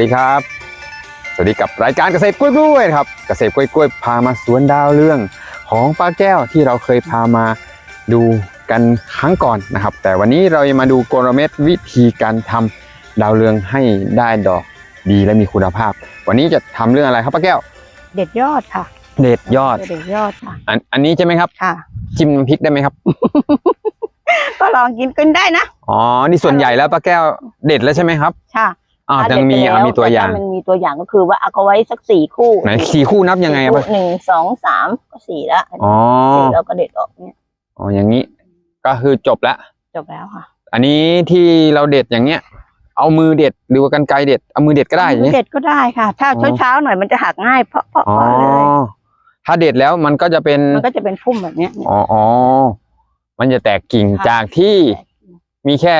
สวัสดีครับ สวัสดีกับรายการเกษตรกล้วยๆครับ เกษตรกล้วยๆพามาสวนดาวเรื่องของป้าแก้วที่เราเคยพามาดูกันครั้งก่อนนะครับ แต่วันนี้เราจะมาดูกลเม็ดวิธีการทำดาวเรืองให้ได้ดอกดีและมีคุณภาพ วันนี้จะทำเรื่องอะไรครับป้าแก้ว เด็ดยอดค่ะ เด็ดยอด เด็ดยอดค่ะ อันอันนี้ใช่ไหมครับค่ะจิ้มน้ำพริกได้ไหมครับ ก็ลองกินกันได้นะ อ๋อ นี่ส่วนใหญ่แล้วป้าแก้วเด็ดแล้วใช่ไหมครับ ค่ะ อ่าถ้ายังมีเด็ดไปอะแล้มีตัวอย่างแมันมีตัวอย่างก็คือว่าเอาเขาไว้สักสี่คู่ไหนสี่คู่นับยังไงครับสี่คู่หนึ่งสองสามก็สี่ละอ๋อสี่แล้วก็เด็ดออกเนี่ยอ๋ออย่างนี้ ก็คือจบละจบแล้วค่ะอันนี้ที่เราเด็ดอย่างเงี้ย เอามือเด็ดหรือว่ากันไกรเด็ดเอามือเด็ดก็ได้อย่างเงี้ย เด็ดก็ได้ค่ะ ถ้าอ๋อ เช้าๆหน่อยมันจะหักง่ายเพราะเพราะอ๋อเพราะเลยถ้าเด็ดแล้วมันก็จะเป็นมันก็จะเป็นพุ่มแบบเนี้ย อ๋ออ๋อมันจะแตกกิ่งค่ะ จากที่มีแค่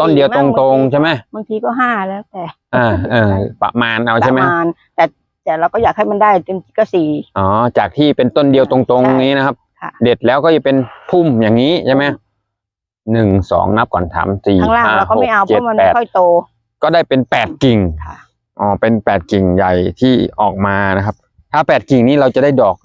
ต้นเดียวตรงๆใช่ไหมบางทีก็ห้าแล้วแต่อ่าเออประมาณเอาปใช่ระไหมมาณแต่แต่เราก็อยากให้มันได้เต็มที่ก็สี่อ๋อจากที่เป็นต้นเดียวตรงๆอย่างนี้นะครับค่ะเด็ดแล้วก็จะเป็นพุ่มอย่างนี้ใช่ไหมหนึ่งสองนับก่อนถามสี่ข้างล่างห้าเราหก็กไม่เอาเพเจ็ดราะมันแปไม่ดค่อยโตก็ได้เป็นแปดกิ่งค่ะอ๋อเป็นแปดกิ่งใหญ่ที่ออกมานะครับ ถ้าแปดกิ่งนี้เราจะได้ดอก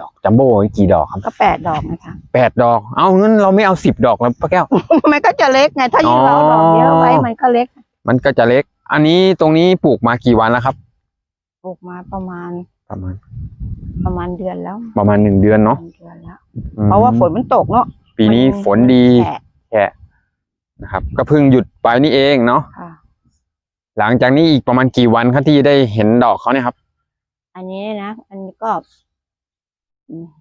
ดอกจัมโบ้กี่ดอกครับก็แปดดอกนะคะแปดดอก เอางั้นเราไม่เอาสิบดอกแล้วป้าแก้ว มันก็จะเล็กไง ถ้ายิ่งเราดอกเยอะไว้อ๋อมันก็เล็ก มันก็จะเล็ก อันนี้ตรงนี้ปลูกมากี่วันแล้วครับ ปลูกมาประมาณ ประมาณ ประมาณเดือนแล้ว ประมาณหนึ่งเดือนเนาะเดือนแล้วอืมเพราะว่าฝนมันตกเนาะ ปีนี้มัฝนดีแฉะแค่นะครับ ก็เพิ่งหยุดไปนี่เองเนาะค่ะหลังจากนี้อีกประมาณกี่วันครับที่ได้เห็นดอกเขาเนี่ยครับ อันนี้นะ อันนี้ก็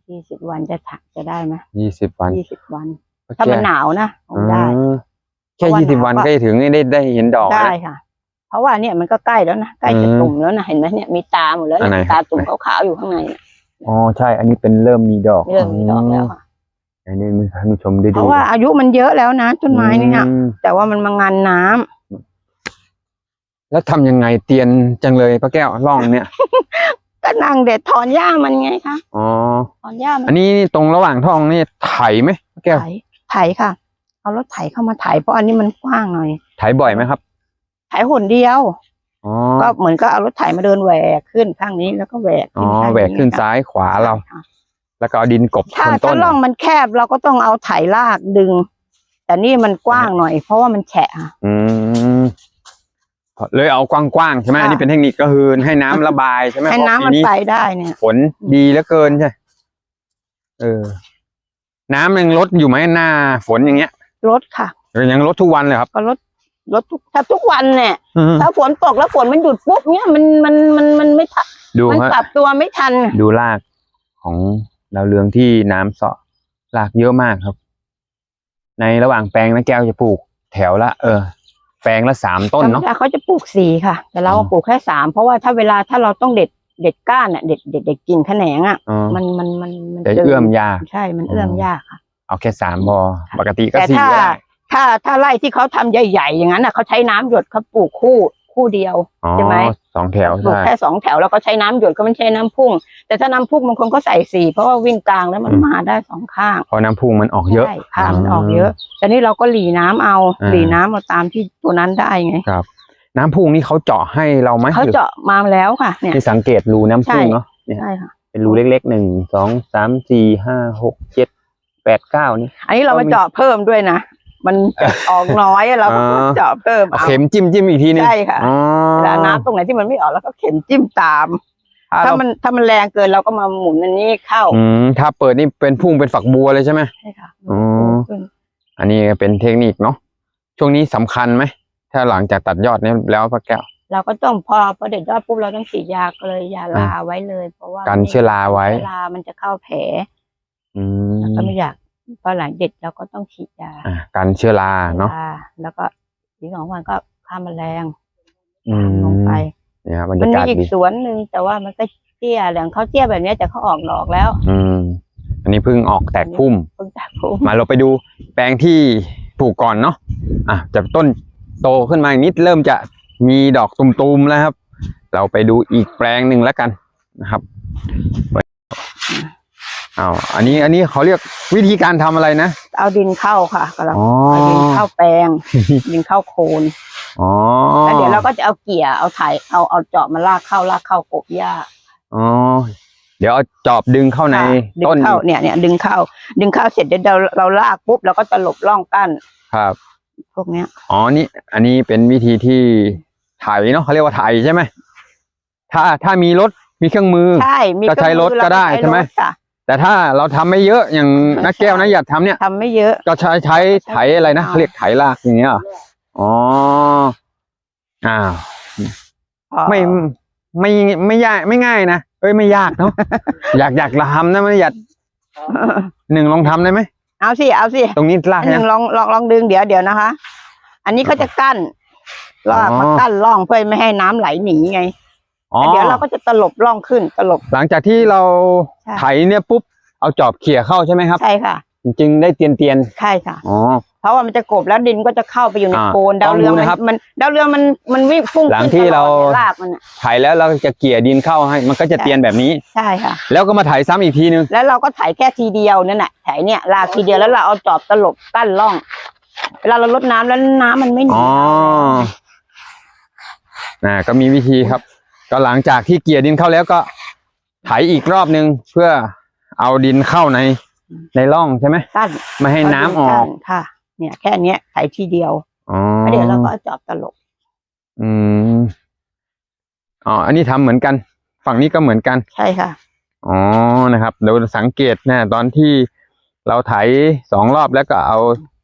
ยี่สิบวันจะถักจะได้ไหมยี่สิบวันยี่สิบวัน ถ้ามันหนาวนะคงได้อืมแค่เพราะว่ายี่สิบหนาววันก็ก็จะถึงได้ได้เห็นดอกได้แล้วค่ะ เพราะว่าเนี่ยมันก็ใกล้แล้วนะใกล้จะอืมตุ่มแล้วนะเห็นไหมเนี่ยมีตาหมดแล้วอันไหนเนี่ยตาตุ่มขาวๆอยู่ข้างในเนี่ยอ๋อใช่ อันนี้เป็นเริ่มมีดอกเริ่มมีดอกแล้วค่ะอันนี้มีท่านผู้ชมได้เพดูราะว่าอายุมันเยอะแล้วนะต้นไม้เนี่ยอืมแต่ว่ามันมางานน้ำแล้วทำยังไงเตียนจังเลยป้าแก้วร่องเนี่ย ก็นั่งเด็ดถอนหญ้ามันไงคะอ๋อถอนหญ้ามันอันนี้ตรงระหว่างท้องนี่ไถไหมป้าแก้วไถไถค่ะ เอารถไถเข้ามาไถเพราะอันนี้มันกว้างหน่อยไถบ่อยไหมครับไถหนเดียว อ๋อก็เหมือนก็เอารถไถมาเดินแหวกขึ้นข้างนี้แล้วก็แหวกอ๋อข้างแหวกขึ้นค่ะซ้ายขวาเรา ค่ะแล้วก็เอาดินกบถ้าโคนต้ถ้านร่องมันแคบเราก็ต้องเอาไถลากดึง แต่นี่มันกว้างหน่อย เพราะว่ามันแฉะค่ะอืม เลยเอากว้างๆใช่ไหมค่ะอันนี้เป็นเทคนิคก็คือให้น้ำระบายใช่ไหมให้เพราะน้ำมันปีไปได้เนี่ยฝนดีเหลือเกินใช่เออ น้ำยังลดอยู่ไหมหน้า ฝนอย่างเงี้ยรถค่ะยังลดทุกวันเลยครับก็รถรถทุกถ้าทุกวันเนี่ยอืมถ้าฝนตกแล้วฝนมันหยุดปุ๊บเนี่ยมันมันมันมันไม่ทันดูมันฮะปรับตัวไม่ทัน ดูรากของดาวเรืองที่น้ำเสาะรากเยอะมากครับ ในระหว่างแปลงนะแก้วจะปลูกแถวละ เออ แปลงละสามต้นเนาะธรรมดเขาจะปลูกสี่ค่ะ แต่เราอ๋อปลูกแค่สามเพราะว่าถ้าเวลาถ้าเราต้องเด็ดเด็ดก้านอะเด็ดเด็ดเด็ดกิ่งแขนงอะ อ๋อมันมันมันมันจะดินเอื้อมยาก ใช่มันเอื้อมยากค่ะ เอาแค่สามพอค่ะปกติก็แต่สี่ถ้า ก็ได้ถ้าถ้าไร่ที่เขาทำใหญ่ๆอย่างนั้นอะเขาใช้น้ำหยดเขาปลูกคู่คู่เดียวอ๋อใช่ไหม สองแถวปลูกใช่แค่สองแถวแล้วก็ใช้น้ำหยดก็ไม่ใช่น้ำพุ่ง แต่ถ้าน้ำพุ่งบางคนก็ใส่สี่เพราะว่าวิ่งกลางแล้วมันอืมมาได้สองข้างเพราะน้ำพุงมันออกเยอะ ใช่ค่ะมันออกเยอะ แต่นี่เราก็หลีน้ำเอาอ่า หลีน้ำเอาตามที่ตัวนั้นได้ไงครับ น้ำพุงนี่เขาเจาะให้เราไหมเขาเจาะมาแล้วค่ะ เนี่ย ที่สังเกตรูน้ำพุงใช่เนาะเนี่ยใช่ค่ะ เป็นรูเล็กๆหนึ่งสองสามสี่ห้าหกเจ็ดแปดเก้านี่ อันนี้เรามาเจาะเพิ่มด้วยนะ มันจะออกน้อยเราก็อ่าเจาะเพิ่มเอาเอาเข็มจิ้มจิ้มอีกทีนึงใช่ค่ะอ๋อเวลาน้ำตรงไหนที่มันไม่ออกแล้วก็เข็มจิ้มตาม ถ้าถ้าเรามันถ้ามันแรงเกินเราก็มาหมุนอันนี้เข้าอืมถ้าเปิดนี่เป็นพุ่งเป็นฝักบัวเลยใช่ไหมใช่ค่ะอ๋ออันนี้ก็เป็นเทคนิคเนาะช่วงนี้สำคัญไหมถ้าหลังจากตัดยอดเนี่ยแล้วป้าแก้วเราก็ต้องพอพอเด็ดยอดปุ๊บเราต้องฉีดยาก็เลยยาลาไว้เลย เพราะว่ากันเชื้อราไว้เชื้อรามันจะเข้าแผลอืมก็ไม่อยาก พอหลังเด็ดเราก็ต้องฉีดยาอะกันเชื้อราเนาะยาแล้วก็อีกสองวันก็ฆ่าแมลงอืมลงไป เนี่ยบรรมัยานมีกาศอีกดีสวนหนึ่งแต่ว่ามันก็เตี้ยเหลืองเขาเตี้ยแบบเนี้ยแต่เขาออกดอกแล้วอืม อันนี้เพิ่งออกแตกพุ่ม เพิ่งจากพุ่มมาเราไปดูแปลงที่ปลูกก่อนเนาะ อะจากต้นโตขึ้นมาอีกนิดเริ่มจะมีดอกตุมๆแล้วครับ เราไปดูอีกแปลงหนึ่งแล้วกันนะครับ อ้าวอันนี้อันนี้เขาเรียกวิธีการทำอะไรนะ เอาดินเข้าค่ะก็เราอ๋อ เอาดินเข้าแปลง ดินเข้าโคนอ๋อแล้วเดี๋ยวเราก็จะเอาเกี่ยเอาไถเอาเอาเจาะมาลากเข้าลากเข้ากบหญ้าอ๋อเดี๋ยวเอาจอบดึงเข้าในค่ะดึงต้นเข้าเนี่ยเนี่ยดึงเข้า ดึงเข้าเสร็จเดี๋ยวเราเราลากปุ๊บเราก็จะหลบร่องกั้นครับ พวกเนี้ย อ๋อ นี่ อันนี้เป็นวิธีที่ไถเนาะเขาเรียกว่าไถใช่ไหม ถ้าถ้ามีรถมีเครื่องมือ ใช่มีก็ใช้รถก็ได้ใช่ไหมรถค่ะ แต่ถ้าเราทำไม่เยอะอย่างนักแก้วนะอยากทำเนี่ย ทำไม่เยอะ ก็ใช้ใช้ไถอะไรนะเขาเรียกไถลากอย่างเงี้ยเหรออ๋ออ้าวพอไม่ไม่ไม่ยากไม่ง่ายนะเอ้ยไม่ยากเนาะ อยากอยากทำนะไม่อยากหนึ่งลองทำได้ไหมเอาสิ เอาสิตรงนี้ลาอักนหยันึ่งงลองลองลองดึงเดี๋ยวเดี๋ยวนะคะ อันนี้เขาจะกั้นลากอ๋อมากั้นร่องเพื่อไม่ให้น้ำไหลหนีไงอ๋อ แล้วเดี๋ยวเราก็จะตลบร่องขึ้นตลบ หลังจากที่เราใช่ ไถเนี่ยปุ๊บเอาจอบเขี่ยเข้าใช่ไหมครับ ใช่ค่ะจึงได้เตียนเตียนใช่ค่ะ ๆอ๋อ เพราะว่ามันจะกบแล้วดินก็จะเข้าไปอยู่ในอ่าโคนดาวเรืองลองดูนะครับมันดาวเรืองมันมันวิ่งพุ่งหลังขึ้นที่ตลอดเรานี่ยลากมันอะ ไถแล้วเราจะเกี่ยดินเข้าให้ มันก็จะใช่ เตียนแบบนี้ ใช่ค่ะ แล้วก็มาไถซ้ำอีกทีนึงแล้วเราก็ไถแค่ทีเดียวนั่นแหละไถเนี่ยลากทีเดียวแล้วเราเอาจอบตลบกั้นร่องเวลาเราลดน้ำแล้วน้ำมันไม่หนีอ๋อน่ะก็มีวิธีครับ ก็หลังจากที่เกี่ยดินเข้าแล้วก็ไถอีกรอบนึงเพื่อเอาดินเข้าในในร่องใช่ไหมกั้นไม่ให้น้ำออกค่ะ เนี่ย แค่เนี้ยไถทีเดียวอ๋อแล้วเดี๋ยวเราก็เอาจอบตลบอืมอ๋ออันนี้ทำเหมือนกัน ฝั่งนี้ก็เหมือนกัน ใช่ค่ะ อ๋อ นะครับ เดี๋ยวสังเกตนะตอนที่เราไถสองรอบแล้วก็เอา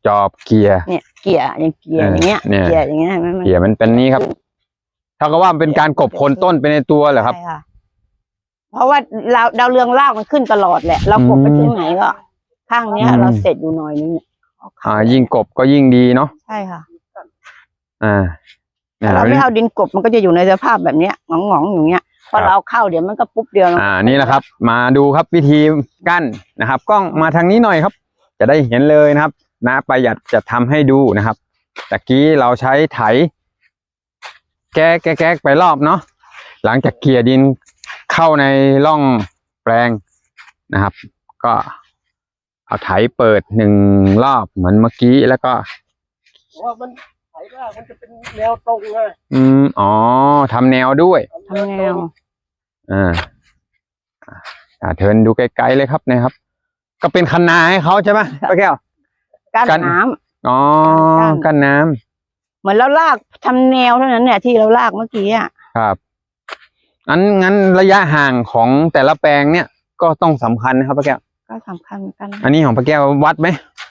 จอบเกียร์เนี่ยเกี่ยอย่างเกี่ยเอออย่างเงี้ยเนี่ย เกี่ยอย่างเงี้ยเห็นไหมมัน เกียร์มันเป็นนี้ครับ เท่ากับว่ามันเป็นการกบโคนต้นไปในตัวเหรอครับ ใช่ค่ะ เพราะว่าดาวดาวเรืองลากมันขึ้นตลอดแหละ เรากบไปอืมถึงไหนก็ ข้างเนี้ย อืม เราเสร็จอยู่หน่อยนึงเนี่ยเเข้อ่า ยิ่งกบก็ยิ่งดีเนาะใช่ค่ะอ่าถ้าเราไม่เอาดินกบมันก็จะอยู่ในสภาพแบบเนี้ยหงองๆอย่างเงี้ยพอเราเอาเข้าเดี๋ยวมันก็ปุ๊บเดียวอ่านี่แหละครับ มาดูครับวิธีกั้นนะครับ กล้องมาทางนี้หน่อยครับ จะได้เห็นเลยนะครับนะประหยัดจะทำให้ดูนะครับตะกี้เราใช้ไถ แก้แก้แก้ไปรอบเนาะหลังจากเกลี่ยดินเข้าในร่องแปลงนะครับ ก็เอาไถเปิดหนึ่งรอบเหมือนเมื่อกี้แล้วก็ว่ามันไถรากมันจะเป็นแนวตรงไงอืมอ๋อทำแนวด้วยทำแนวอ่าอ่าเทินดูไกลๆเลยครับนะครับ ก็เป็นคันนาให้เขาใช่ไหมป้าแก้วกั้นกั้นน้ำอ๋อกั้นกันน้ำ เหมือนเราลากทำแนวเท่านั้นเนี่ยที่เราลากเมื่อกี้อะครับงั้นงั้นระยะห่างของแต่ละแปลงเนี่ยก็ต้องสำคัญนะครับป้าแก้วก็สำคัญเหมือนกัน อันนี้ของป้าแก้ววัดไหม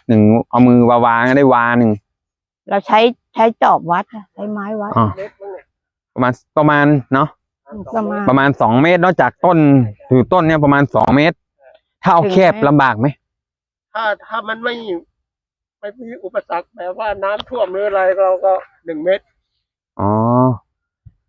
หนึ่งเอามือวาวางได้วาหนึ่งเราใช้ใช้จอบวัดอะใช้ไม้วัดอ๋อเล็กมันเนี่ยประมาณประมาณเนาะประมาณประมาณสองเมตรเนอกจากต้นถือต้นเนี่ยประมาณสองเมตร ถ้าเอาถึงแคบไหมลำบากไหมถ้าถ้ามันไม่ ไม่มีอุปสรรคแบบว่าน้ำท่วมหรืออะไรเราก็หนึ่งเมตร อ๋อ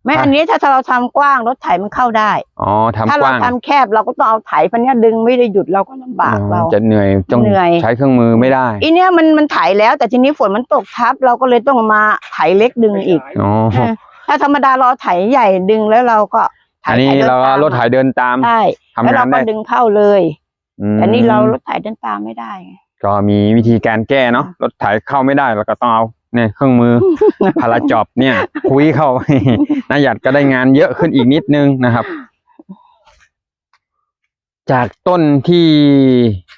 ไม่อะอันนี้ถ้าเราทำกว้างรถไถมันเข้าได้ อ๋อทำถ้ากเราว้างทำแคบเราก็ต้องเอาไถพันเนี้ยดึงไม่ได้หยุดเราก็ลำบากเราอ๋อจะเหนื่อยต้องเหนื่อย ใช้เครื่องมือไม่ได้อีเนี้ยมันมันไถแล้วแต่ทีนี้ฝนมันตกทับ เราก็เลยต้องมาไถเล็กดึงอีกอ๋อเออถ้าธรรมดาเราไถใหญ่ดึงแล้วเราก็ไถอันนี้ไถดิเราตก็มรถไถเดินตามใช่ทำแล้วงาเรานก็ได้ดึงเข้าเลย ม แต่นี่เรารถไถเดินตามไม่ได้ไง ก็มีวิธีการแก้เนาะรถไถเข้าไม่ได้เราก็ต้องเอาเนี่ยเครื่องมือพาราจอบเนี่ยคุยเข้านาหยัดก็ได้งานเยอะขึ้นอีกนิดนึงนะครับ จากต้นที่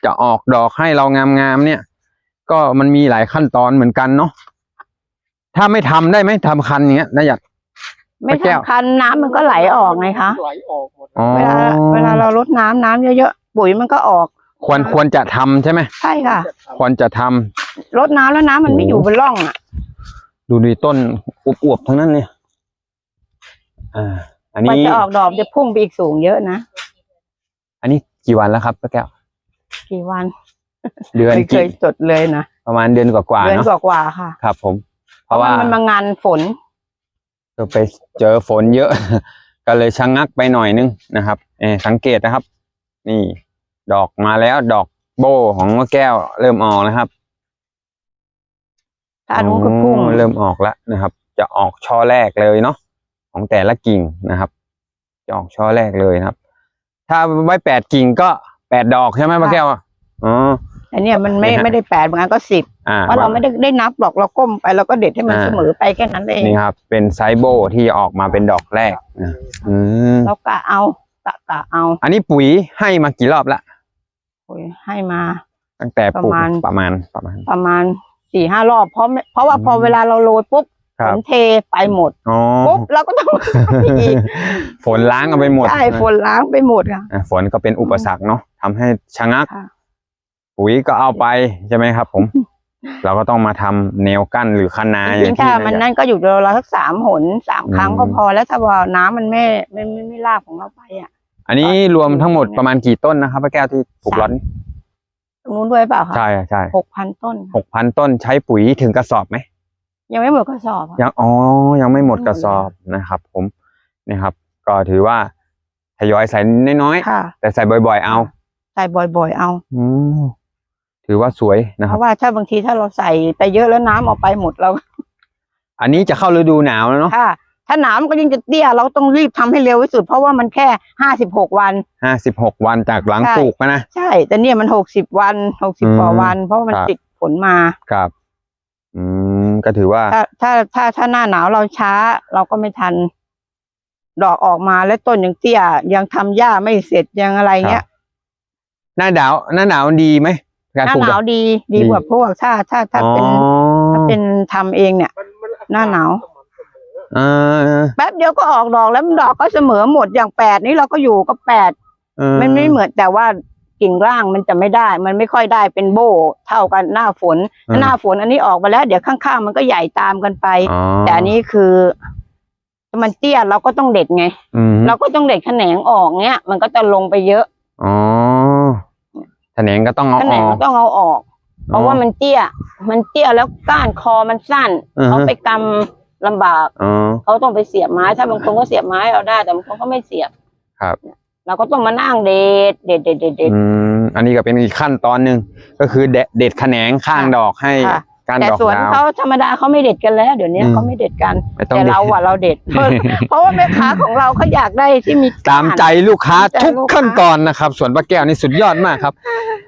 จะออกดอกให้เรางามๆเนี่ย ก็มันมีหลายขั้นตอนเหมือนกันเนาะถ้าไม่ทำได้ไหมทำคันอย่างเงี้ยนาหยัดไม่ป้าแก้วสำคัญน้ำมันก็ไหลออกไงคะไหลออกหมดอ๋อเวลาเวลาเราลดน้ำน้ำเยอะๆปุ๋ยมันก็ออก ควรควรจะทำใช่ไหมใช่ค่ะจะทำควรจะทำลดน้ำแล้วน้ำมันไม่โอ้อยู่บนร่องอะ ดูดีต้นอวบๆทั้งนั้นเลยอ่า อันมันนี้ จะออกดอกจะพุ่งไปอีกสูงเยอะนะอันนี้กี่วันแล้วครับป้าแก้ว กี่วันเดือนไม่เคกี่ยจดเลยนะประมาณเดือนกว่าๆเดือนเนาะกว่าๆค่ะครับ ผม เพเพราะราะว่าว่ามันมางานฝนก็ไปเจอฝนเยอะ ก็เลยชะงงักไปหน่อยนึงนะครับเออสังเกตนะครับ นี่ ดอกมาแล้วดอกโบของมะแก้ว เริ่มออกนะครับถ้าอันนู้นก็พุ่งอ๋อเริ่มออกแล้วนะครับ จะออกช่อแรกเลยเนาะของแต่ละกิ่งนะครับ จะออกช่อแรกเลยนะครับ ถ้าไว้แปดกิ่งก็แปดดอกใช่ไหมมะแก้วอะอ๋ออันเนี้ยมันไม่นี่ฮะไม่ได้แปดบางอันก็สิบอ่าเพราะเราไม่ได้ได้นับหรอกเราก้มไปเราก็เด็ดให้มันอ่าเสมอไปแค่นั้นเองนี่ครับ เป็นไซโบที่ออกมาเป็นดอกแรกนะอืมเรากะเอากะกะเอา อันนี้ปุ๋ยให้มากี่รอบละ โอ้ยให้มา ตั้งแต่ปลูกประมาณ ประมาณประมาณ ประมาณสี่ห้ารอบเพราะไม่เพราะว่าพออืมเวลาเราโรยปุ๊บคฝรับ นเทไปหมดอ๋อปุ๊บเราก็ต้องอีกฝนล้างเอาไปหมดใช่ฝนล้างไปหมดค่ะ อะฝนก็เป็นอุปสรรคเนาะทำให้ชะงัก ค่ะ ปุ๋ยก็เอาไปใช่ไหมครับ ผม เราก็ต้องมาทำแนวกั้นหรือคันนาอจริย่างงๆที่ถ้ามันนายนั่นก็อยู่เราสักสามหนสามครั้งอืมก็พอแล้วถ้าว่าน้ำมันไม่ไม่ไม่ไม่ลากของเราไปอะ อันนี้รวมทั้งหมดประมาณกี่ต้นนะครับป้าแก้วที่ปลูกร้อนตรงนู้นด้วยเปล่าคะใช่ใช่หกพันต้นหกพันต้นใช้ปุ๋ยถึงกระสอบไหมยังไม่หมดกระสอบอะยังอ๋อยังไม่หมดไม่หมดกระสอบนะครับ ผมนี่ครับ ก็ถือว่าทยอยใส่น้อยค่ะๆแต่ใส่บ่อย ๆ เอา ใส่บ่อย ๆ เอาอืมถือว่าสวยนะเพครับราะว่าถ้าบางทีถ้าเราใส่ไปเยอะแล้วน้ำออกไปหมดเรา อันนี้จะเข้าฤดูหนาวแล้วเนาะค่ะ ถ้าหนาวมันก็ยิ่งจะเตี้ย เราต้องรีบทำให้เร็วที่สุด เพราะว่ามันแค่ห้าสิบหกวันห้าสิบหกวันจากหลังใช่ปลูกนะนะ ใช่ แต่เนี่ยมันหกสิบวันหกสิบอืมกว่าวัน เพราะว่ามันครับติดฝนมาครับ อืมก็ถือว่า ถ้าถ้าถ้าถ้าหน้าหนาวเราช้า เราก็ไม่ทัน ดอกออกมาแล้วต้นยังเตี้ย ยังทำหญ้าไม่เสร็จยังอะไรเงี้ย หน้าหนาว หน้าหนาวดีไหมหการน้าปลูกหดนาอวกดี ดีกว่าพวกถ้าถ้าถ้าอ๋อเป็น ถ้าเป็นทำเองเนี่ยมันมันหน้าหนาวเออแป๊บเดียวก็ออกดอกแล้วดอกก็เสมอหมดอย่างแปดนี้เราก็อยู่ก็แปดเออมันไม่เหมือนแต่ว่ากิ่งร่างมันจะไม่ได้ มันไม่ค่อยได้เป็นโบเท่ากันหน้าฝนอืมหน้าฝนอันนี้ออกมาแล้ว เดี๋ยวข้างๆ มันก็ใหญ่ตามกันไปอ๋อแต่อันนี้คือถ้ามันเตี้ยเราก็ต้องเด็ดไงอืมเราก็ต้องเด็ดแขนงออกเนี้ยมันก็จะลงไปเยอะอ๋อแขนงก็ต้องเอาแขนองอกมันต้องเอาออก เพราะว่ามันเตี้ย มันเตี้ยแล้วก้านคอมันสั้นอือฮะเขาไปกำ ลำบาก อ๋อ เขาต้องไปเสียบไม้ ถ้าบางคนก็เสียบไม้เอาได้ แต่บางคนก็ไม่เสียบครับ เราก็ต้องมานั่งเด็ด เด็ดเด็ดเด็ดเด็ด อืม อันนี้ก็เป็นอีกขั้นตอนหนึ่งก็คือเด็ดเด็ดแขนงข้างค่ะดอกให้ค่ะ การแต่ดอกสวนดาว เขาธรรมดาเขาไม่เด็ดกันแล้ว เดี๋ยวนี้อืม เขาไม่เด็ดกัน ไม่ต้องแต่เด็ดเราอะเราเด็ด เพราะเพราะว่าแม่ค้าของเราเขาอยากได้ที่มีตามใจลูกค้าตามใจทุกลูกค้า ขั้นตอนนะครับสวนป้าแก้วนี่สุดยอดมากครับ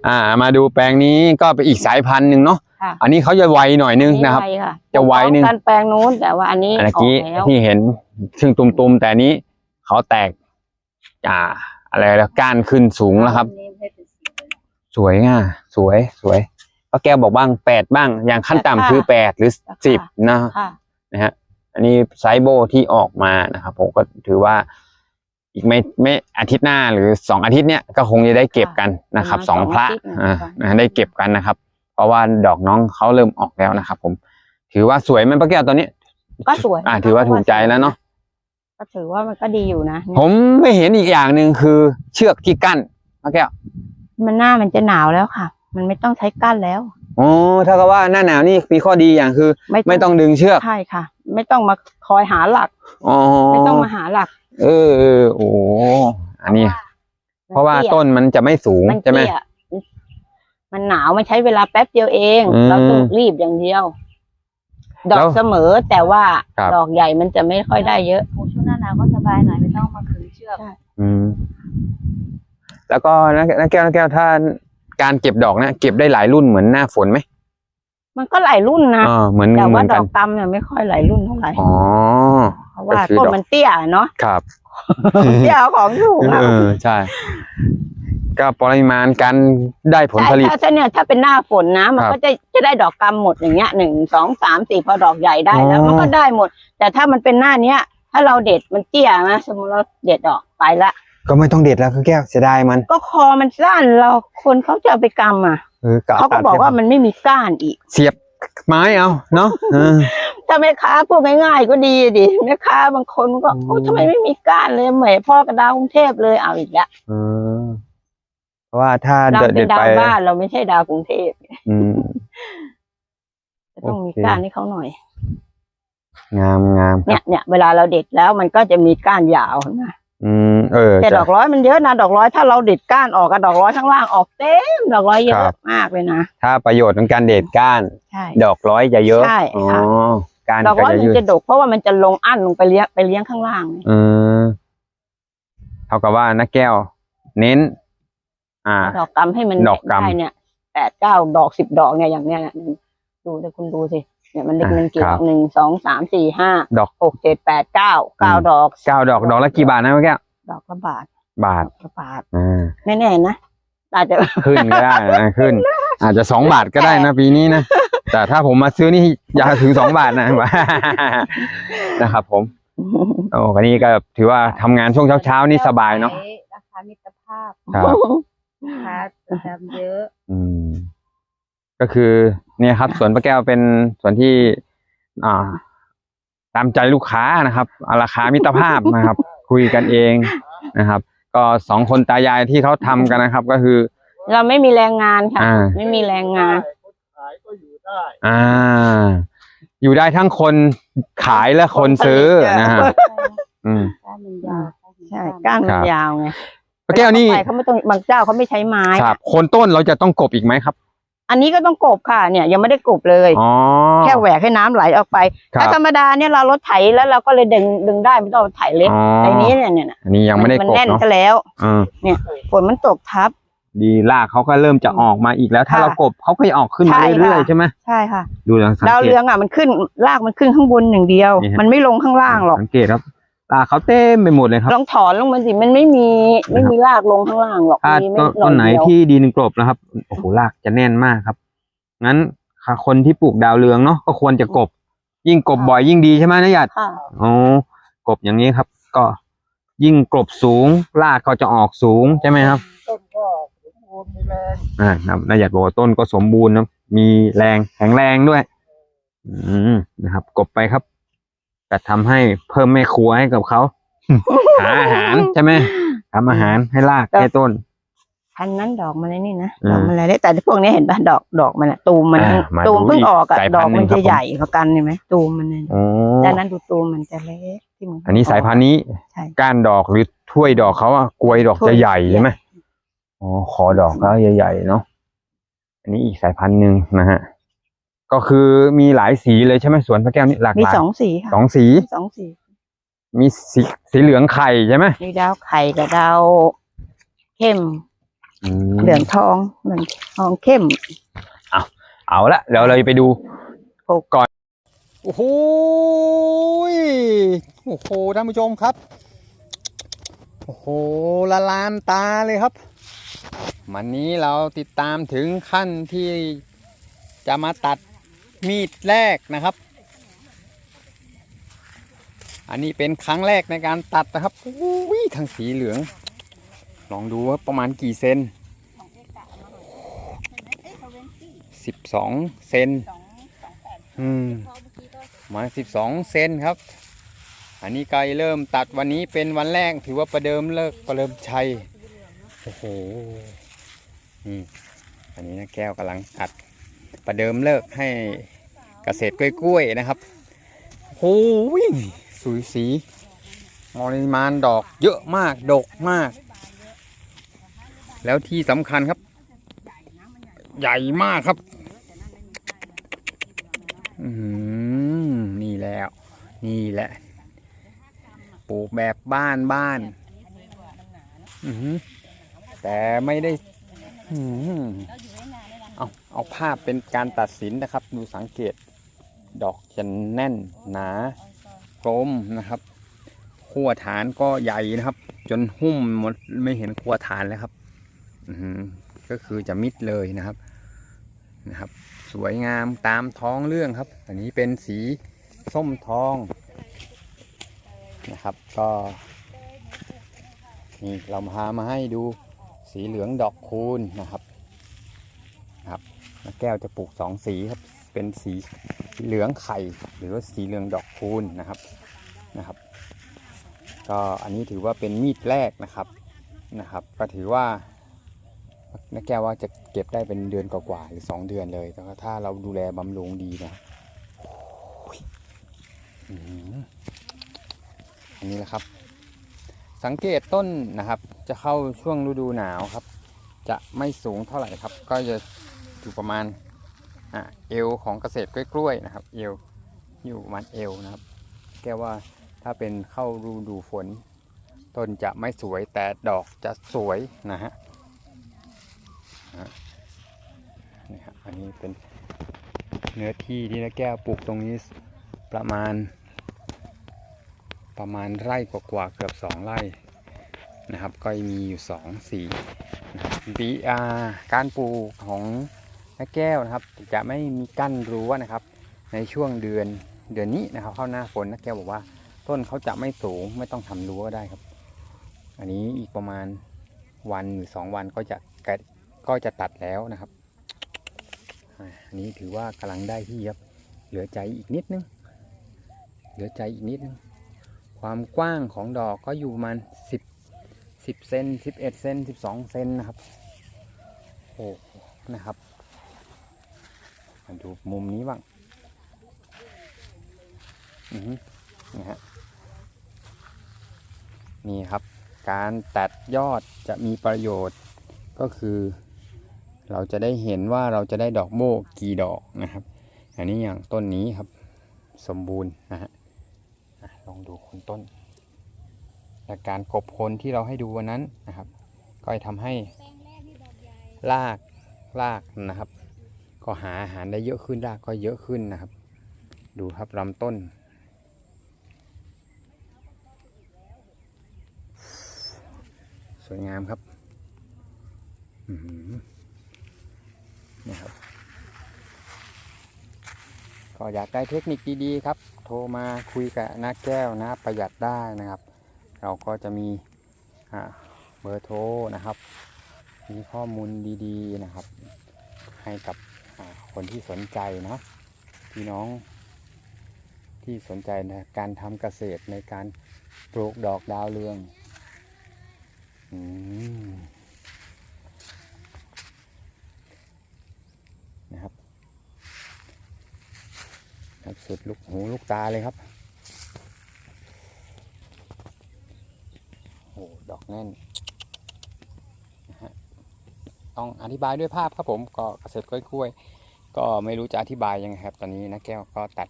อ่า มาดูแปลงนี้ก็เป็นอีกสายพันธุ์หนึ่งเนาะ ค่ะ อันนี้เขาจะไวหน่อยนึงนะครับไวค่ะจะไวหนึ่งการแปลงนู้นแต่ว่าอันนี้อันออกกี้แล้วที่เห็นซึ่งตุมๆแต่อันนี้เขาแตกอ่า อะไรแล้วก้านขึ้นสูงแล้วครับ สวยง่ะสวยสวยป้าแก้วบอกบ้างแปดบ้าง อย่างขั้นต่ำคือแปดหรือสิบนะค่ะนะฮะอันนี้ไซส์โบที่ออกมานะครับ ผมก็ถือว่าอีกไม่ไม่อาทิตย์หน้าหรือสองอาทิตย์เนี้ยก็คงจะได้เก็บกันนะครับประมาณสองพระสองอาทิตย์อ่าค่ะนะได้เก็บกันนะครับ เพราะว่าดอกน้องเขาเริ่มออกแล้วนะครับผม ถือว่าสวยไหมป้าแก้วตอนนี้ ก็สวยอ่าถือว่าถูกใจแล้วเนาะก็ถือว่ามันก็ดีอยู่นะผมไม่เห็นอีกอย่างหนึ่งคือเชือกที่กั้นป้าแก้ว มันหน้ามันจะหนาวแล้วค่ะ มันไม่ต้องใช้ก้านแล้วโอ้ถ้ากับว่าหน้าหนาวนี่มีข้อดีอย่างคือ ไม่ต้องดึงเชือกใช่ค่ะ ไม่ต้องมาคอยหาหลักอ๋อไม่ต้องมาหาหลัก เออเออโอ้อันนี้ เพราะว่าตี้ยต้นมันจะไม่สูงมันใช่ไหมเตี้ย มันหนาวมันใช้เวลาแป๊บเดียวเอง อืมเราต้องรีบอย่างเดียว ดอแล้กวเสมอแต่ว่าครับ ดอกใหญ่มันจะไม่ค่อยได้เยอะ โอ้ช่วงหน้าหนาวก็สบายหน่อยไม่ต้องมาขึงเชือก อืม แล้วก็นักนักแก้วนักแก้วถ้าการเก็บดอกเนี่ยเก็บได้หลายรุ่นเหมือนหน้าฝนไหมมันก็หลายรุ่นนะอ่าเหมือนแต่เหมืว่าอนดกัอนกตำเนี่ยไม่ค่อยหลายรุ่นเท่าไหร่อ๋อ เพราะว่าก็คือต้นดอกมันเตี้ยเนาะครับ เตี้ยเอาของถูกอะเออใช่ ก็ปริมาณการได้ผลใช่ผลิตถ้าถ้าเนี่ยถ้าเป็นหน้าฝนนะมันครับก็จะจะได้ดอกกำหมดอย่างเงี้ยหนึ่งสองสามสี่พอดอกใหญ่ได้แล้ว อ๋อ มันก็ได้หมด แต่ถ้ามันเป็นหน้าเนี้ย ถ้าเราเด็ดมันเตี้ยนะสมมติเราเด็ดออกไปละ ก็ไม่ต้องเด็ดแล้วคือแก้วเสียดายมันก็คอมันสั้นเราคนเขาจะเอาไปกำอะเออก็เขาก็ตัดบอกว่ามันไม่มีก้านอีก เสียบไม้เอาเนาะเออ ถ้าแม่ค้าพูดง่ายๆก็ดีดิแม่ค้าบางคนก็อืม โอ้ทำไมไม่มีก้านเลยเหมยพ่อกระดาวกรุงเทพเลยเอาอีกแล้ว เออเพ ราะว่าถ้าเราเด็ดเป็เด็นดดาไปวบ้านเราไม่ใช่ดาวกรุงเทพอืม จะต้องมีโอเค ก้านให้เขาหน่อย งามงามเนี่ยเนี่ยเวลาเราเด็ดแล้วมันก็จะมีก้านยาวนะอืม เออแต่จะดอกร้อยมันเยอะนะดอกร้อยถ้าเราเด็ดก้านออกกับดอกร้อยข้างล่างออกเต็มดอกร้อยเยครัอะบ มากเลยนะถ้าประโยชน์ของการเด็ดก้าน ใช่ ดอกร้อยจะเยอะใช่อ๋อค่ะ การดอกก็ร้อยจะมันยืดจะดกเพราะว่ามันจะลงอั้นลงไปเลี้ยงไปเลี้ยงข้างล่าง อืมเท่ากับว่านักแก้ว เน้น อ่า ดอกกำให้มันดอกกำ ได้เนี่ยแปดเก้าดอกสิบดอกเนี่ยอย่างเนี้ยดูแต่คุณดูสิเนี่ยมันเล็กอ่าหนึ่งกี่ครับหนึ่งสองสามสี่ห้าดอกหกเจ็ดแปดเก้าเก้าอืมดอกเก้าดอกดอกละกี่บาทนะเมื่อกี้ดอกละบาทบาทดอกละบาทอ่าแน่ๆนะอาจจะ ขึ้นก็ได้นะขึ้น อาจจะสองบาทก็ได้นะปีนี้นะแต่ถ้าผมมาซื้อนี่อยากถึงสองบาทนะ นะครับ ผมโอ้วันนี้ก็ถือว่าทำงานช่วงเช้าๆนี่สบายเนาะราคามิตรภาพ ครับ ลูกค้าประจำเยอะ อืม ก็คือ เนี่ยครับสวนป้าแก้วเป็นสวนที่ อ่า ตามใจลูกค้านะครับเอาราคามิตรภาพนะครับ คุยกันเองนะครับ ก็สองคนตายายที่เขาทำกันนะครับ ก็คือ เราไม่มีแรงงานค่ะ อ่า ไม่มีแรงงาน คนขายก็อยู่ได้ อ่า อยู่ได้ทั้งคนขายและคนซื้อนะฮะอืม ก้านมันยาวใช่ก้านมัครันบยาวไง ป้าแก้วนี่ไปเขาไม่ต้องบางเจ้าเขาไม่ใช้ไม้ครับคนต้นเราจะต้องกบอีกไหมครับ อันนี้ก็ต้องกบค่ะเนี่ย ยังไม่ได้กบเลยอ๋อแค่แหวกให้น้ำไหลออกไปครัถ้าบธรรมดาเนี่ยเรารถไถแล้วเราก็เลยดึงดึงได้ไม่ต้องเอาไถเล็กอ๋อไอ้นี้เนี่ยเนี่ยอันนี้ยังไม่ได้มันกบแน่นเนาะซะแล้วอืมฝนมันตกทับ ดีรากเขาก็เริ่มจะออกมาอีกแล้ว ถ้าค่ะเรากบเขาก็จะออกขึ้นมาใช่เรื่อยค่ะๆใช่ไหมใช่ค่ะ ดูลองสังดาวเกเรืตองอะมันขึ้นรากมันขึ้นข้างบนอย่างเดียวนี่ฮะมันไม่ลงข้างล่างหรอกสังเกตครับ รากเขาเต็มไปหมดเลยครับ ลองถอนลงมันสิมันไม่มีไม่มีรากลงข้างล่างหรอกถ้ามีไม่ต้นหต้นไหนเดียวที่ดินกลบนะครับโอ้โหรากจะแน่นมากครับงั้นคนที่ปลูกดาวเรืองเนาะก็ควรจะกบ ยิ่งกบบ่อยยิ่งดีใช่ไหมนะหยาดค่ะ อ๋อกบอย่างนี้ครับ ก็ยิ่งกลบสูงรากก็จะออกสูงใช่ไหมครับ ต้นก็สมบูรณ์มีแรงอ่าครับนายหยัดบอกว่าต้นก็สมบูรณ์นะมีแรงแข็งแรงด้วย อืมนะครับ กบไปครับ จะทำให้เพิ่มแม่ครัวให้กับเขาหาอาหารใช่ไหมทำอาหารให้รากให้ต้น พันนั้นดอกมันไอ้นี่นะอืมดอกมันอะไรได้แต่พวกนี้เห็นป่ะดอกดอกมันอะตูมมันอ่ามาตูมดูเพิ่งอีกออกอะสายดพัอนกธุ์หนึ่มันงครับจะใหญ่กว่ากันเห็นไหมตูมมันเนี่ยโอ้แต่นั้นดูตูมมันจะเล็กที่มันอันนี้สายพันธุ์นี้ ใช่ ก้านดอกหรือถ้วยดอกเขาอะกลวยดอกถ้วยจะใหญ่ใช่ไหมอ๋อคอดอกเขาใหญ่ๆเนาะอันนี้อีกสายพันธุ์หนึ่งนะฮะ ก็คือมีหลายสีเลยใช่ไหมสวนพระแก้วนี่หลากมีหลายสองสีค่ะสองสีมีสองสีมีสีสีเหลืองไข่ใช่ไหมมีดาวไข่กับดาวเข้ม อืมเหลืองทองเหลืองทองเข้ม เอาละเดี๋ยวเราไปดูปลูกก่อน โอ้โหยโอ้โห ท่านผู้ชมครับ โอ้โห ละลานตาเลยครับ วันนี้เราติดตามถึงขั้นที่จะมาตัด มีดแรกนะครับ อันนี้เป็นครั้งแรกในการตัดนะครับอุ้ยทางสีเหลือง ลองดูว่าประมาณกี่เซนสิบสองเซนอืมประมาณสิบสองเซนครับ อันนี้ไกลเริ่มตัดวันนี้เป็นวันแรกถือว่าประเดิมเลิกประเดิมชัยโอ้โหนี่อันนี้นะแก้วกำลังตัด ประเดิมเลิกให้เกษตรกล้วยๆนะครับโอ้ยสวยสีปริมาณดอกเยอะมาก ดกมาก แล้วที่สำคัญครับ ใหญ่มากครับอืมนี่แล้ว นี่แหละ ปลูกแบบบ้านบ้านอือหือแต่ไม่ได้อืม เอาภาพเป็นการตัดสินนะครับ ดูสังเกตดอกจะแน่นหนากลมนะครับขั้วฐานก็ใหญ่นะครับ จนหุ้มหมดไม่เห็นขั้วฐานแล้วครับอือหือก็คือจะมิดเลยนะครับนะครับ สวยงามตามท้องเรื่องครับ อันนี้เป็นสีส้มทองนะครับ ก็นี่เราพามาให้ดูสีเหลืองดอกคูณนะครับ แก้วจะปลูกสองสีครับ เป็นสีเหลืองไข่ หรือว่าสีเหลืองดอกคูณนะครับนะครับ ก็อันนี้ถือว่าเป็นมีดแรกนะครับนะครับ ก็ถือว่านักแก้วว่าจะเก็บได้เป็นเดือนกว่าๆหรือสองเดือนเลยแต่ถ้าเราดูแลบำรุงดีนะอันนี้แหละครับ สังเกตต้นนะครับ จะเข้าช่วงฤดูหนาวครับ จะไม่สูงเท่าไหร่ครับ ก็จะ อยู่ประมาณเอวของเกษตรกล้วยๆนะครับ เอวอยู่ประมาณเอวนะครับ แก้ว่าถ้าเป็นเข้าฤดูฝน ต้นจะไม่สวยแต่ดอกจะสวยนะฮะนี่ครับอันนี้เป็นเนื้อที่ที่น้าแก้วปลูกตรงนี้ประมาณ ประมาณไร่กว่าๆเกือบสองไร่นะครับ ก็มีอยู่สองสีนะครับปีอาการปลูกของ น้าแก้วนะครับ จะไม่มีกั้นรั้วนะครับ ในช่วงเดือนเดือนนี้นะครับ เข้าหน้าฝนน้าแก้วบอกว่า ต้นเขาจะไม่สูงไม่ต้องทำรั้วก็ได้ครับ อันนี้อีกประมาณวันหรือสองวันก็จะก,ก็จะตัดแล้วนะครับอันนี้ถือว่ากำลังได้ที่ครับเหลือใจอีกนิดนึง เหลือใจอีกนิดนึง ความกว้างของดอกก็อยู่ประมาณสิบสิบเซนสิบเอ็ดเซนสิบสองเซนนะครับ โอ้โหนะครับ มาดูมุมนี้บ้างอือฮึนะฮะนี่ครับ การตัดยอดจะมีประโยชน์ก็คือ เราจะได้เห็นว่าเราจะได้ดอกโม่กี่ดอกนะครับ อันนี้อย่างต้นนี้ครับ สมบูรณ์นะฮะลองดูคนต้นและการกบคนที่เราให้ดูวันนั้นนะครับ ก็จะทำให้รากรากนะครับ ก็หาอาหารได้เยอะขึ้นรากก็เยอะขึ้นนะครับ ดูครับลำต้น สวยงามครับนี่ครับ ก็อยากได้เทคนิคดีๆครับ โทรมาคุยกับนักแก้วนะประหยัดได้นะครับ เราก็จะมีเบอร์โทรนะครับ มีข้อมูลดีๆนะครับ ให้กับ คนที่สนใจนะพี่น้องที่สนใจในการทำเกษตรในการปลูกดอกดาวเรืองอืมนะครับครับสุดลูกหูลูกตาเลยครับโอ้ดอกแน่น ต้องอธิบายด้วยภาพครับผมก็เกษตรกล้วยๆ ก็ไม่รู้จะอธิบายยังไงครับ ตอนนี้นะแก้วก็ตัด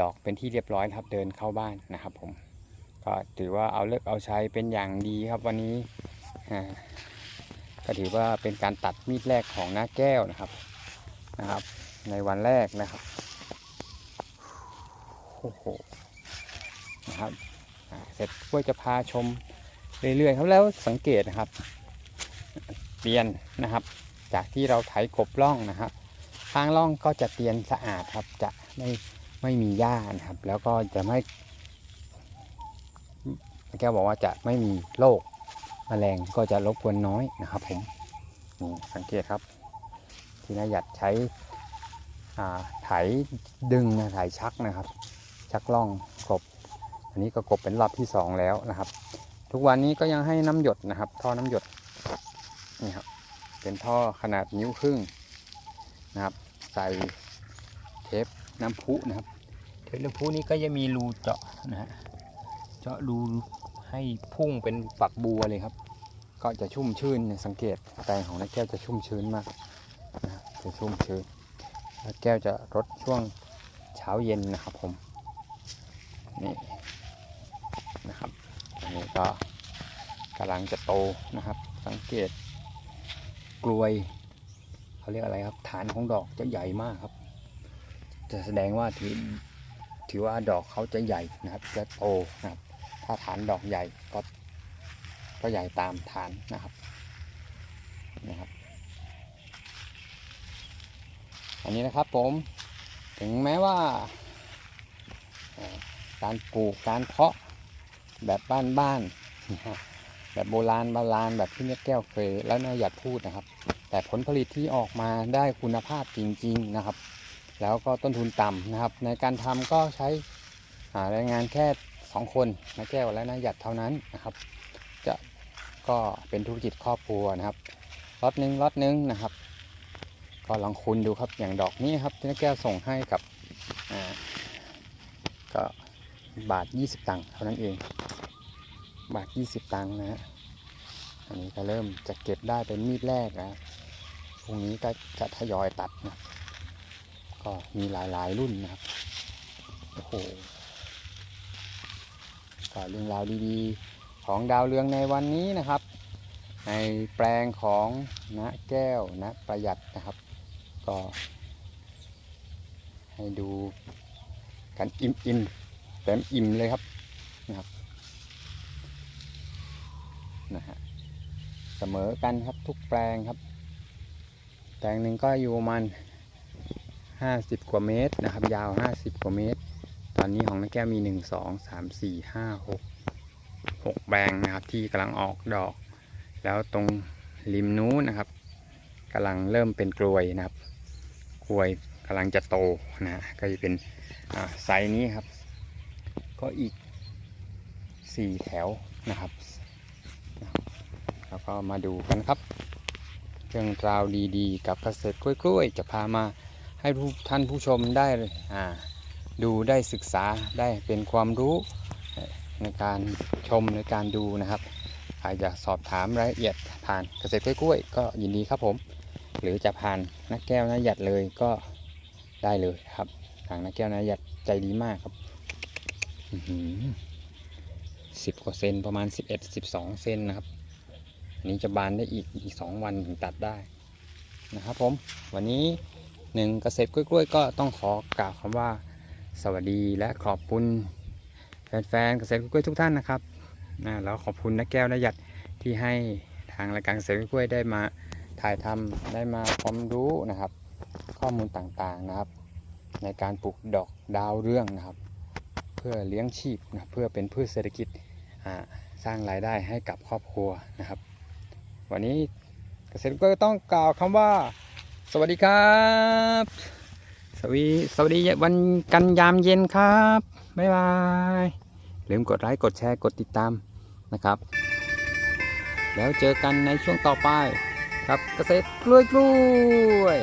ดอกเป็นที่เรียบร้อยครับเดินเข้าบ้านนะครับ ผม ก็ถือว่าเอาเลิกเอาใช้เป็นอย่างดีครับวันนี้ก็ถือว่าเป็นการตัดมีดแรกของน้าแก้วนะครับนะครับ ในวันแรกนะครับโอ้โหนะครับเสร็จก็จะพาชมเรื่อยๆครับแล้วสังเกตนะครับ ตียนนะครับ จากที่เราไถกบล่องนะครับข้างล่องก็จะเตียนสะอาดครับจะไม่ไม่มีหญ้านะครับ แล้วก็จะไม่แก้วบอกว่าจะไม่มีโรคแมลงก็จะรบกวนน้อยนะครับผมนี่สังเกตครับ ที่นาหยัดใช้ไถดึงนะไถชักนะครับ ชักล่องกบ อันนี้ก็กบเป็นรอบที่สองแล้วนะครับ ทุกวันนี้ก็ยังให้น้ำหยดนะครับ ท่อน้ำหยด นี่ครับ เป็นท่อขนาดนิ้วครึ่งนะครับ ใส่เทปน้ำพุนะครับ เทปน้ำพุนี้ก็จะมีรูเจาะนะฮะ เจาะรูให้พุ่งเป็นฝักบัวเลยครับ ก็จะชุ่มชื้นสังเกตแตงของนักแก้วจะชุ่มชื้นมากนะครับจะชุ่มชื้นแล้วแก้วจะรดช่วงเช้าเย็นนะครับผม นี่นะครับอันนี้ก็กำลังจะโตนะครับ สังเกต กลวยเขาเรียกอะไรครับ ฐานของดอกจะใหญ่มากครับ จะแสดงว่าถือถือว่าดอกเขาจะใหญ่นะครับ จะโตนะครับ ถ้าฐานดอกใหญ่ก็ก็ใหญ่ตามฐานนะครับนะครับอันนี้นะครับผมถึงแม้ว่า การปลูกการเพาะแบบบ้านๆนะฮะ แบบโบราณโบราณแบบที่เน็ตแก้วเคย แล้วนายหยัดพูดนะครับ แต่ผลผลิตที่ออกมาได้คุณภาพจริง ๆนะครับ แล้วก็ต้นทุนต่ำนะครับ ในการทำก็ใช้แรงงานแค่สองคนนายแก้วและนายหยัดเท่านั้นนะครับ จะก็เป็นธุรกิจครอบครัวนะครับล็อตหนึ่งล็อตหนึ่งนะครับ ก็ลองคูณดูครับอย่างดอกนี้ครับที่น้าแก้วส่งให้กับก็บาท 20 ตังค์เท่านั้นเอง บาท20ตังค์นะฮะอันนี้ก็เริ่มจะเก็บได้เป็นมีดแรกนะพรุ่งนี้ก็จะทยอยตัดนะก็มีหลายๆรุ่นนะครับโอ้โหก็เรื่องราวดีๆของดาวเรืองในวันนี้นะครับ ในแปลงของณแก้วณประหยัดนะครับ ก็ ให้ดูกันอิ่มอิ่มๆเต็มอิ่มเลยครับนะครับ นะฮะเสมอกันครับทุกแปลงครับ แปลงหนึ่งก็อยู่ประมาณ50กว่าเมตรนะครับ ยาว50กว่าเมตร ตอนนี้ของนักแก้วมี1 2 3 4 5 6 6แปลงนะครับ ที่กำลังออกดอก แล้วตรงริมนู้นนะครับกำลังเริ่มเป็นกลวยนะครับ กลวยกำลังจะโตนะฮะก็จะเป็นอ่าไซส์นี้ครับ ก็อีก4แถวนะครับ แล้วก็มาดูกันครับ เรื่องราวดีๆ กับเกษตรกล้วยๆ จะพามาให้ท่านผู้ชมได้ดูได้ศึกษาได้เป็นความรู้ในการชมในการดูนะครับใครอยากสอบถามรายละเอียดผ่านเกษตรกล้วยๆ ก็ยินดีครับผม หรือจะผ่านนักแก้วนาหยัดเลยก็ได้เลยครับทางนักแก้วนาหยัดใจดีมากครับสิบกว่าเซนประมาณ 11 12 เซนนะครับ นี้จะบานได้อีกอีกสองวันถึงตัดได้นะครับผม วันนี้หนึ่งเกษตรกล้วยๆ ก็ต้องขอกล่าวคำว่า สวัสดีและขอบคุณ แฟนๆเกษตรกล้วยๆทุกท่านนะครับนะแล้วขอบคุณนักแก้วนาหยัดที่ให้ทางรายการเกษตรกล้วยๆได้มาถ่ายทำได้มาความรู้นะครับ ข้อมูลต่างๆนะครับ ในการปลูกดอกดาวเรื่องนะครับ เพื่อเลี้ยงชีพนะเพื่อเป็นพืชเศรษฐกิจสร้างรายได้ให้กับครอบครัวนะครับ วันนี้เกษตรกรต้องกล่าวคำว่า สวัสดีครับ สวีสวัสดีวันกันยามเย็นครับบ๊ายบายลืมกดไลค์กดแชร์กดติดตามนะครับ แล้วเจอกันในช่วงต่อไปครับเกษตรกล้วยกล้วย